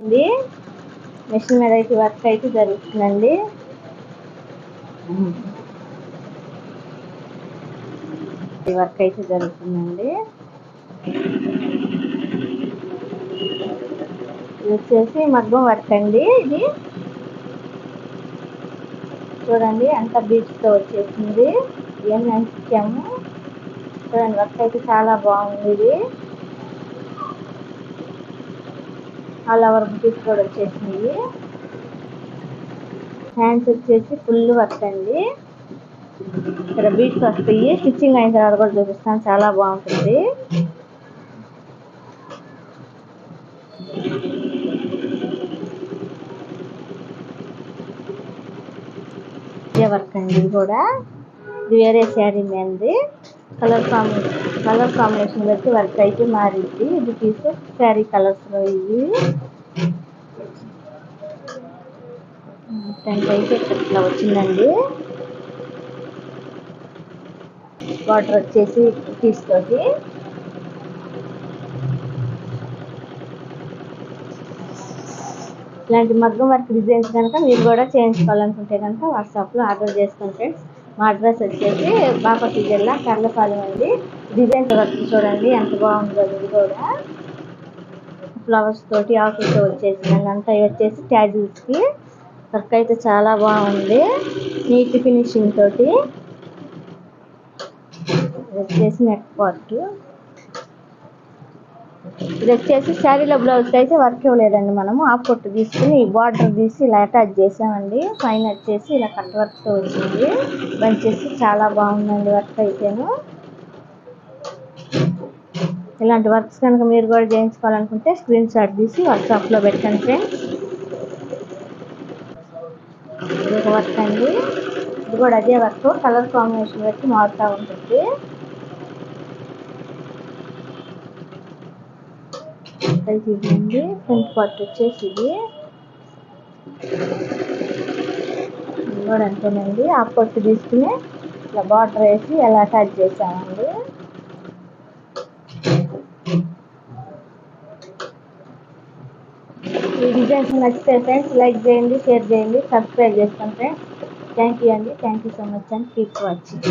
అండి. మిషన్ మీద అయితే వర్క్ అయితే జరుగుతుందండి. వర్క్ అయితే జరుగుతుందండి. ఇది వచ్చేసి మగ్గం వర్క్ అండి ఇది. చూడండి అంత బీచ్తో వచ్చేసింది. ఇవన్నీ అంటించాము చూడండి వర్క్ అయితే చాలా బాగుంది ఇది. ఆల్ ఓవర్ బుటీస్ కూడా వచ్చేసింది. హ్యాండ్స్ వచ్చేసి ఫుల్ వర్క్ అండి. ఇక్కడ బీట్స్ వస్తాయి. స్టిచ్చింగ్ అయిన తర్వాత కూడా చూపిస్తాను. చాలా బాగుంటుంది. వర్క్ అండి ఇది కూడా. ఇది వేరే శారీ మీది కలర్ కాంబినేషన్ కలర్ కాంబినేషన్ బట్టి వర్క్ అయితే మారింది. ఇది తీసి శారీ కలర్స్లో ఇవి. టెంట్ అయితే ఇట్లా వచ్చిందండి. వాటర్ వచ్చేసి తీసుకోండి ఇలాంటి మగ్గం వర్క్ డిజైన్స్ కనుక మీరు కూడా చేయించుకోవాలనుకుంటే కనుక వాట్సాప్లో ఆర్డర్ చేసుకుంటే మా అడ్రస్ వచ్చేసి బాపట్ల జిల్లా కర్లపాలెం అండి. డిజైన్ వర్క్ చూడండి ఎంత బాగుందో ఇది కూడా. ఫ్లవర్స్ తోటి ఆకులతో వచ్చేసిందండి అంతా వచ్చేసి ట్యాజిల్స్కి వర్క్ అయితే చాలా బాగుంది. నీట్ ఫినిషింగ్ తోటి. వచ్చేసి నెక్ పార్ట్ ఇది వచ్చేసి శారీలో బ్లౌజ్ అయితే వర్క్ ఇవ్వలేదండి మనము. ఆఫ్ కొట్టు తీసుకుని బార్డర్ తీసి ఇలా అటాచ్ చేసామండి. పైన వచ్చేసి ఇలా కట్ వర్క్తో వచ్చింది. వచ్చేసి చాలా బాగుందండి వర్క్ అయితేను. ఇలాంటి వర్క్స్ కనుక మీరు కూడా చేయించుకోవాలనుకుంటే స్క్రీన్ షాట్ తీసి వాట్సాప్లో పెట్టండి ఫ్రెండ్స్ ఇది ఒక వర్క్ అండి. ఇది కూడా అదే వర్క్ కలర్ కాంబినేషన్ బట్టి మారుతూ ఉంటుంది. అయితే ఇదండి ఫ్రంట్ పార్ట్ వచ్చేసి ఇది కూడా అంతేనండి ఆ పొట్టు తీసుకుని ఇలా బార్డర్ వేసి ఎలా అటాచ్ చేసామండి. ఈ డిజైన్స్ నచ్చితే ఫ్రెండ్స్ లైక్ చేయండి షేర్ చేయండి సబ్స్క్రైబ్ చేసుకోండి ఫ్రెండ్స్ థ్యాంక్ యూ అండి thank you so much and keep watching